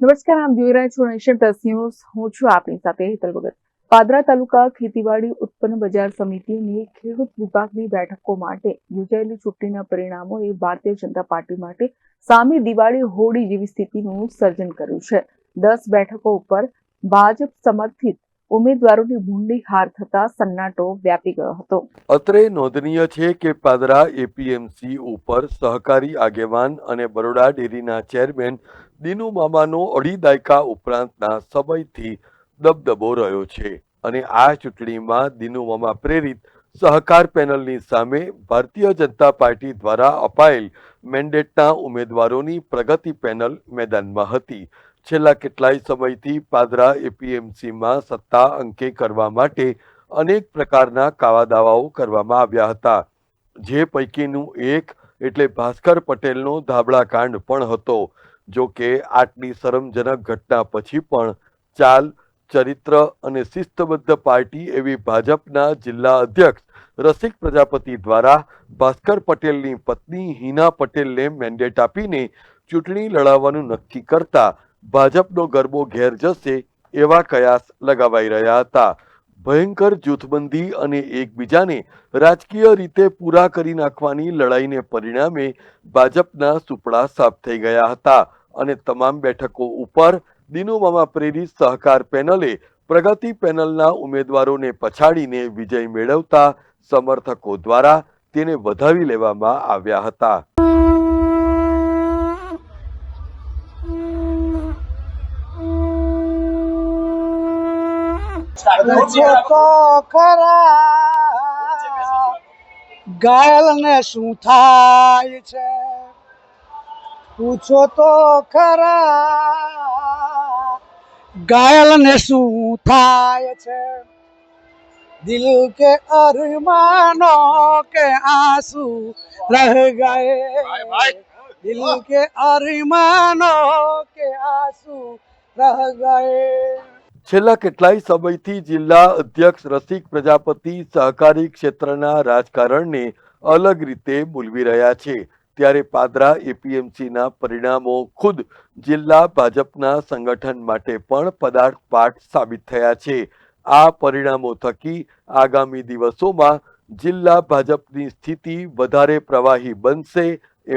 નમસ્કાર આપ જોઈ રહ્યા છો નેશન પ્લસ ન્યૂઝ. હું છું આપની સાથે હેતલ ભગત. પાદરા તાલુકા ખેતીવાડી ઉત્પન્ન બજાર સમિતિની ખેડૂત વિભાગની બેઠકો માટે યોજાયેલી ચૂંટણીના પરિણામોએ ભારતીય જનતા પાર્ટી માટે સામે દિવાળી હોળી જેવી સ્થિતિનું સર્જન કર્યું છે. દસ બેઠકો ઉપર ભાજપ સમર્થિત ઉમેદવારોની ભૂંડી હાર થતા સન્નાટો વ્યાપી ગયો હતો. અત્રે નોંધનીય છે કે પાદરા એપીએમસી ઉપર સહકારી આગેવાન અને બરોડા ડેરીના ચેરમેન દિનુ મામાનો અઢી દાયકા ઉપરાંતના સમયથી દબદબો રહ્યો છે અને આ ચૂંટણીમાં દિનુ મામા પ્રેરિત સહકાર પેનલની સામે ભારતીય જનતા પાર્ટી દ્વારા અપાયેલ મેન્ડેટના ઉમેદવારોની પ્રગતિ પેનલ મેદાનમાં હતી. છેલ્લા કેટલાય સમયથી પાદરા એપીએમસીમાં સત્તા અંકે કરવા માટે અનેક પ્રકારના કાવા દાવાઓ કરવામાં આવ્યા હતા. જે પૈકીનું એક એટલે ભાસ્કર પટેલનો ધાબળા કાંડ પણ હતો, જો કે આટલી શરમજનક ઘટના પછી પણ ચાલ, ચરિત્ર અને શિસ્તબદ્ધ પાર્ટી એવી ભાજપના જિલ્લા અધ્યક્ષ, રસિક પ્રજાપતિ દ્વારા ભાસ્કર પટેલની પત્ની હિના પટેલને મેન્ડેટ આપીને ચૂંટણી લડાવવાનું નક્કી કરતા ભાજપનો ગરબો ઘેર જશે એવા કયાસ લગાવાઈ રહ્યા હતા. ભયંકર જૂથબંધી અને એકબીજાને રાજકીય રીતે પૂરા કરી નાખવાની લડાઈને પરિણામે ભાજપના સુપડા સાફ થઈ ગયા હતા અને તમામ બેઠકો ઉપર દિનુમામા પ્રેરિત સહકાર પેનલે પ્રગતિ પેનલના ઉમેદવારોને પછાડીને વિજય મેળવતા સમર્થકો દ્વારા તેને વધાવી લેવામાં આવ્યા હતા. તો ખરા ઘાયલ ને શું થાય છે પૂછો તો ખરા ઘાયલ ને શું થાય છે દિલ કે અરમાનો કે આંસू रह गए दिल के अरमानो के आंसू रह गए છેલ્લા કેટલાય સમયથી જિલ્લા અધ્યક્ષ, રસિક પ્રજાપતિ સહકારી ક્ષેત્રના રાજકારણને અલગ રીતે બોલવી રહ્યા છે. ત્યારે પાદરા એપીએમસીના પરિણામો ખુદ જિલ્લા ભાજપના સંગઠન માટે પણ પદાર્થપાઠ સાબિત થયા છે. આ પરિણામો થકી આગામી દિવસોમાં જિલ્લા ભાજપની સ્થિતિ વધારે પ્રવાહી બનશે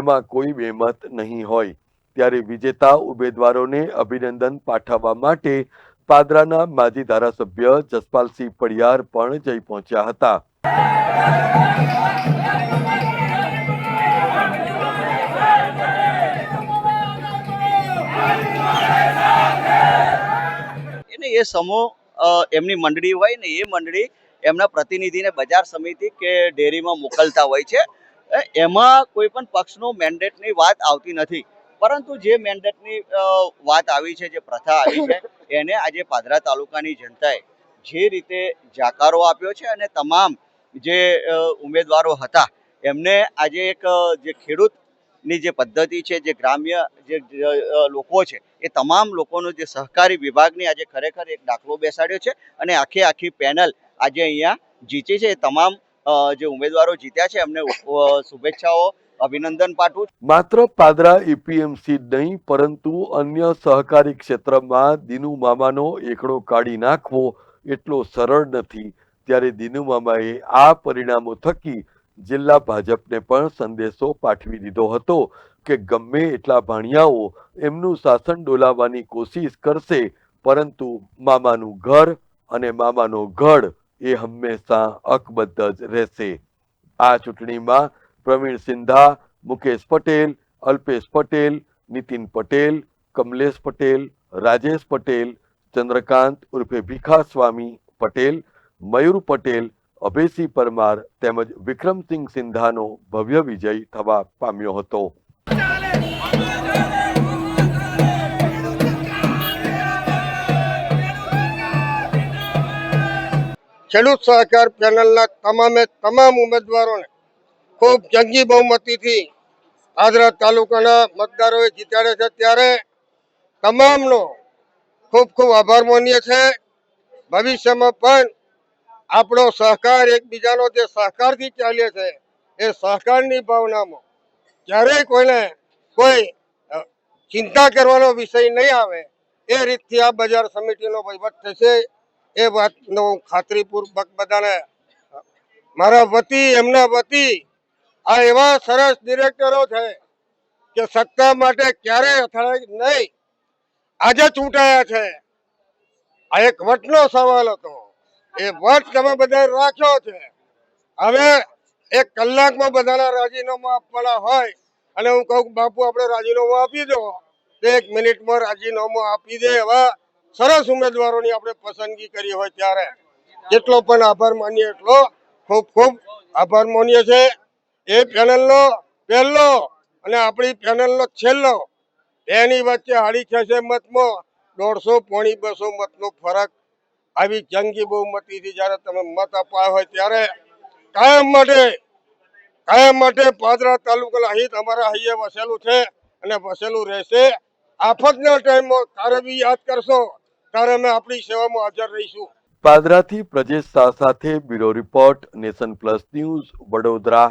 એમાં કોઈ બેમત નહીં હોય. ત્યારે વિજેતા ઉમેદવારોને અભિનંદન પાઠવવા માટે પાદરાના માજી ધારાસભ્ય જસપાલસિંહ પડિયાર પણ જઈ પહોંચ્યા હતા. એને એ સમૂહ એમની મંડળી હોય ને એ મંડળી એમના પ્રતિનિધિને બજાર સમિતિ કે ડેરીમાં મોકલતા હોય છે. એમાં કોઈ પણ પક્ષનો મેન્ડેટની વાત આવતી નથી. પરંતુ જે મેન્ડેટની વાત આવી છે, જે પ્રથા આવી છે, એને આજે પાદરા તાલુકાની જનતાએ જે રીતે જાકારો આપ્યો છે અને તમામ જે ઉમેદવારો હતા, એમને આજે એક જે ખેડૂતની જે પદ્ધતિ છે, જે ગ્રામ્ય, જે લોકો છે, એ તમામ લોકોનો જે સહકારી વિભાગની આજે ખરેખર એક દાખલો બેસાડ્યો છે અને આખી આખી પેનલ આજે અહીંયા જીતી છે. એ તમામ જે ઉમેદવારો જીત્યા છે, એમને શુભેચ્છાઓ અભિનંદન પાઠવું માત્ર પાદરા એપીએમસી નહીં, પરંતુ અન્ય સહકારી ક્ષેત્રમાં દિનુ મામાનો એકડો કાઢી નાખવો એટલો સરળ નથી. ત્યારે દિનુ મામાએ આ પરિણામો થકી જિલ્લા ભાજપને પણ સંદેશો પાઠવી દીધો હતો કે ગમે એટલા ભાણિયાઓ એમનું શાસન ડોલાવવાની કોશિશ કરશે, પરંતુ મામાનું ઘર અને મામાનો ગઢ એ હંમેશા અકબદ્ધ જ રહેશે. આ ચૂંટણીમાં પ્રવીણ સિંધા, મુકેશ પટેલ, અલ્પેશ પટેલ, નીતિન પટેલ, કમલેશ પટેલ, રાજેશ પટેલ, ચંદ્રકાંત ઉર્ફે ભીખા સ્વામી પટેલ, મયુર પટેલ, અભયસિંહ પરમાર તેમજ વિક્રમસિંહ સિંધાનો ભવ્ય વિજય થવા પામ્યો હતો. ખેડૂત સહકાર પેનલના તમામે તમામ ઉમેદવારોને ખૂબ જંગી બહુમતીથી આદરા તાલુકાના મતદારોએ જીતાડે છે. ત્યારે તમામનો ખૂબ ખૂબ આભાર માનીએ છે. ભવિષ્યમાં પણ આપણો સહકાર એકબીજાનો જે સહકારથી ચાલે છે, એ સહકારની ભાવનામાં ક્યારેય કોઈને કોઈ ચિંતા કરવાનો વિષય નહીં આવે. એ રીતથી આ બજાર સમિતિનો વહીવટ થશે. એ વાતનો હું ખાતરીપૂર્વક બધાને મારા વતી, એમના વતી આ એવા સરસ ડિરેક્ટરો છે કે સત્તા માટે ક્યારેય અથડાય નહીં. આજે ચૂંટાયા છે. આ એક વટનો સવાલ હતો. એ વટ તમે બધા રાખ્યો છે. હવે એક કલાકમાં બધાના રાજીનામા આપવાના હોય અને હું કહું બાપુ, આપણે રાજીનામું આપી દો. એક મિનિટમાં રાજીનામું આપી દે એવા સરસ ઉમેદવારોની આપણે પસંદગી કરી હોય ત્યારે. જેટલો પણ આભાર માનીએ એટલો. ખૂબ ખૂબ આભાર માનીએ છે એ પેનલનો પહેલો અને આપણી પેનલનો છેલ્લો. એની વચ્ચે હાડી થશે મતમાં. દોઢસો પોણી બસો મતનો ફરક. આવી જંગી બહુમતીથી જ્યારે તમે મત અપાયો હોય ત્યારે કાયમ માટે કાયમ માટે પાદરા તાલુકાના હિત અમારા અહીંયા વસેલું છે અને વસેલું રહેશે. આફતના ટાઈમમાં તારે બી યાદ કરશો. ત્યારે અમે આપણી સેવામાં હાજર રહીશું. પાદરાથી પ્રજેશ શાહ સાથે bureau report nation plus news Vadodara.